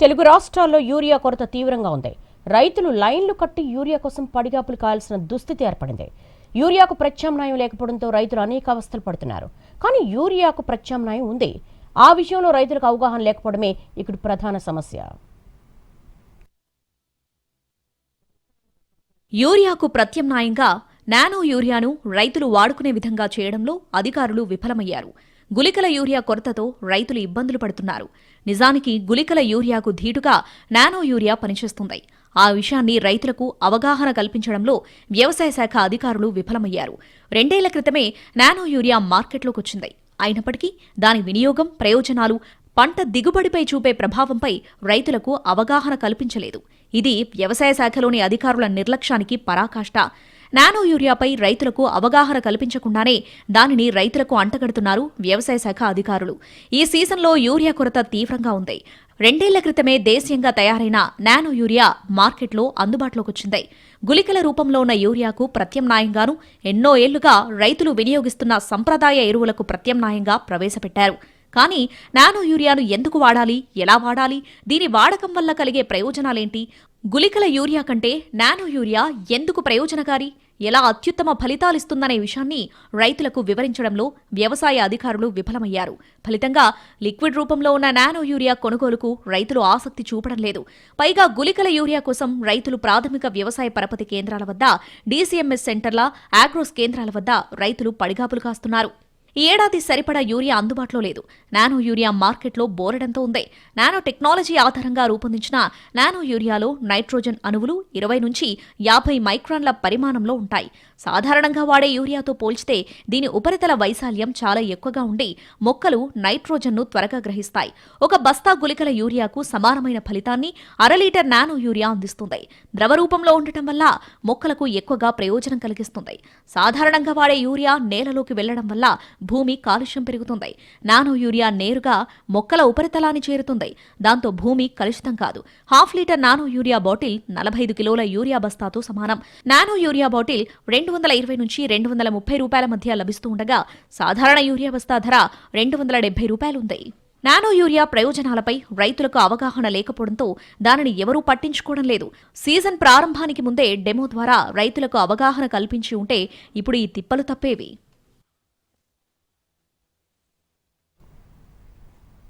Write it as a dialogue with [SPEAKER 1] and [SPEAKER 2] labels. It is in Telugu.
[SPEAKER 1] తెలుగు రాష్ట్రాల్లో యూరియా కొరత తీవ్రంగా ఉంది. రైతులు లైన్లు కట్టి యూరియా కోసం పడిగాపులు కాయాల్సిన దుస్థితి ఏర్పడింది. యూరియాకు ప్రత్యామ్నాయం లేకపోవడంతో రైతులు అనేక అవస్థలు పడుతున్నారు. కానీ యూరియాకు ప్రత్యామ్నాయం ఉంది. ఆ విషయంలో రైతులకు అవగాహన లేకపోవడమే ఇక్కడ ప్రధాన సమస్య.
[SPEAKER 2] యూరియాకు ప్రత్యామ్నాయంగా నానో యూరియాను రైతులు వాడుకునే విధంగా చేయడంలో అధికారులు విఫలమయ్యారు. గుళికల యూరియా కొరతతో రైతులు ఇబ్బందులు పడుతున్నారు. నిజానికి గుళికల యూరియాకు ధీటుగా నానో యూరియా పనిచేస్తుంది. ఆ విషయాన్ని రైతులకు అవగాహన కల్పించడంలో వ్యవసాయ శాఖ అధికారులు విఫలమయ్యారు. రెండేళ్ళ క్రితమే నానో యూరియా మార్కెట్లోకి వచ్చింది. అయినప్పటికీ దాని వినియోగం ప్రయోజనాలు పంట దిగుబడిపై చూపే ప్రభావంపై రైతులకు అవగాహన కల్పించలేదు. ఇది వ్యవసాయ శాఖలోని అధికారుల నిర్లక్ష్యానికి పరాకాష్ట. నానో యూరియాపై రైతులకు అవగాహన కల్పించకుండానే దానిని రైతులకు అంటగడుతున్నారు వ్యవసాయ శాఖ అధికారులు. ఈ సీజన్లో యూరియా కొరత తీవ్రంగా ఉంది. రెండేళ్ళ క్రితమే దేశీయంగా తయారైన నానో యూరియా మార్కెట్లో అందుబాటులోకి వచ్చింది. గుళికల రూపంలో ఉన్న యూరియాకు ప్రత్యామ్నాయంగాను ఎన్నో ఏళ్ళుగా రైతులు వినియోగిస్తున్న సంప్రదాయ ఎరువులకు ప్రత్యామ్నాయంగా ప్రవేశపెట్టారు. కానీ నానో యూరియాను ఎందుకు వాడాలి? ఎలా వాడాలి? దీని వాడకం వల్ల కలిగే ప్రయోజనాలేంటి? గుళికల యూరియా కంటే నానో యూరియా ఎందుకు ప్రయోజనకారి? ఎలా అత్యుత్తమ ఫలితాలిస్తుందనే విషయాన్ని రైతులకు వివరించడంలో వ్యవసాయ అధికారులు విఫలమయ్యారు. ఫలితంగా లిక్విడ్ రూపంలో ఉన్న నానో యూరియా కొనుగోలుకు రైతులు ఆసక్తి చూపడం లేదు. పైగా గుళికల యూరియా కోసం రైతులు ప్రాథమిక వ్యవసాయ పరపతి కేంద్రాల వద్ద డీసీఎంఎస్ సెంటర్ల ఆగ్రోస్ కేంద్రాల వద్ద రైతులు పడిగాపులు కాస్తున్నారు. ఈ ఏడాది సరిపడా యూరియా అందుబాటులో లేదు. నానో యూరియా మార్కెట్లో బోరడంతో ఉంది. నానో టెక్నాలజీ ఆధారంగా రూపొందించిన నానో యూరియాలో నైట్రోజన్ అణువులు ఇరవై నుంచి యాభై మైక్రాన్ల పరిమాణంలో ఉంటాయి. సాధారణంగా వాడే యూరియాతో పోల్చితే దీని ఉపరితల వైశాల్యం చాలా ఎక్కువగా ఉండి మొక్కలు నైట్రోజన్ను త్వరగా గ్రహిస్తాయి. ఒక బస్తా గుళికల యూరియాకు సమానమైన ఫలితాన్ని అర లీటర్ నానో యూరియా అందిస్తుంది. ద్రవ రూపంలో ఉండటం వల్ల మొక్కలకు ఎక్కువగా ప్రయోజనం కలిగిస్తుంది. సాధారణంగా వాడే యూరియా నేలలోకి వెళ్ళడం వల్ల భూమి కాలుష్యం పెరుగుతుంది. నానో యూరియా నేరుగా మొక్కల ఉపరితలాన్ని చేరుతుంది. దాంతో భూమి కలుషితం కాదు. Half litre nano urea bottle నలభై ఐదు కిలోల యూరియా బస్తాతో సమానం. నానో యూరియా బాటిల్ రెండు వందల ఇరవై నుంచి రెండు వందల ముప్పై రూపాయల మధ్య లభిస్తూ ఉండగా సాధారణ యూరియా బస్తా ధర రెండు వందల డెబ్బై రూపాయలుంది నానో యూరియా ప్రయోజనాలపై రైతులకు అవగాహన లేకపోవడంతో దానిని ఎవరూ పట్టించుకోవడం లేదు. సీజన్ ప్రారంభానికి ముందే డెమో ద్వారా రైతులకు అవగాహన కల్పించి ఉంటే ఇప్పుడు ఈ తిప్పలు తప్పేవి.